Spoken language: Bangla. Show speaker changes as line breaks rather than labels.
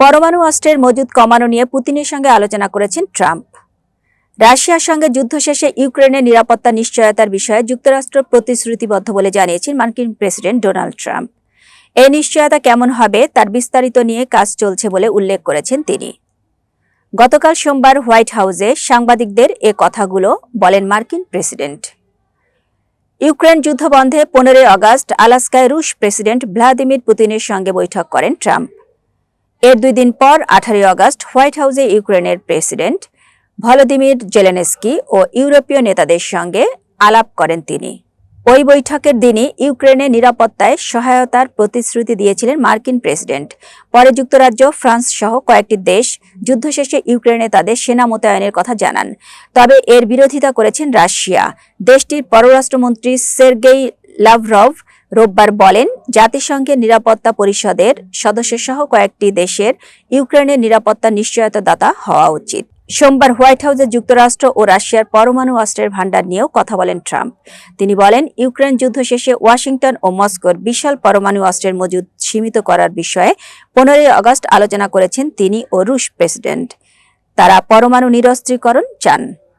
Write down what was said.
পরমাণু অস্ত্রের মজুদ কমানো নিয়ে পুতিনের সঙ্গে আলোচনা করেছেন ট্রাম্প। রাশিয়ার সঙ্গে যুদ্ধ শেষে ইউক্রেনের নিরাপত্তা নিশ্চয়তার বিষয়ে যুক্তরাষ্ট্র প্রতিশ্রুতিবদ্ধ বলে জানিয়েছেন মার্কিন প্রেসিডেন্ট ডোনাল্ড ট্রাম্প। এই নিশ্চয়তা কেমন হবে তার বিস্তারিত নিয়ে কাজ চলছে বলে উল্লেখ করেছেন তিনি। গতকাল সোমবার হোয়াইট হাউসে সাংবাদিকদের এ কথাগুলো বলেন মার্কিন প্রেসিডেন্ট। ইউক্রেন যুদ্ধ বন্ধে পনেরোই আগস্ট আলাস্কায় রুশ প্রেসিডেন্ট ভ্লাদিমির পুতিনের সঙ্গে বৈঠক করেন ট্রাম্প। এর দুই দিন পর আঠারোই আগস্ট হোয়াইট হাউসে ইউক্রেনের প্রেসিডেন্ট ভলোদিমির জেলেনেস্কি ও ইউরোপীয় নেতাদের সঙ্গে আলাপ করেন তিনি। ওই বৈঠকের দিনই ইউক্রেনের নিরাপত্তায় সহায়তার প্রতিশ্রুতি দিয়েছিলেন মার্কিন প্রেসিডেন্ট। পরে যুক্তরাজ্য, ফ্রান্স সহ কয়েকটি দেশ যুদ্ধ শেষে ইউক্রেনে তাদের সেনা মোতায়েনের কথা জানান। তবে এর বিরোধিতা করেছেন রাশিয়া। দেশটির পররাষ্ট্রমন্ত্রী সের্গেই লাভরভ রোববার বলেন জাতিসংঘের নিরাপত্তা পরিষদের সদস্যসহ কয়েকটি দেশের ইউক্রেনের নিরাপত্তা নিশ্চয়তাদাতা হওয়া উচিত। সোমবার হোয়াইট হাউসে যুক্তরাষ্ট্র ও রাশিয়ার পরমাণু অস্ত্রের ভাণ্ডার নিয়েও কথা বলেন ট্রাম্প। তিনি বলেন, ইউক্রেন যুদ্ধ শেষে ওয়াশিংটন ও মস্কোর বিশাল পরমাণু অস্ত্রের মজুদ সীমিত করার বিষয়ে পনেরোই আগস্ট আলোচনা করেছেন তিনি ও রুশ প্রেসিডেন্ট। তারা পরমাণু নিরস্ত্রীকরণ চান।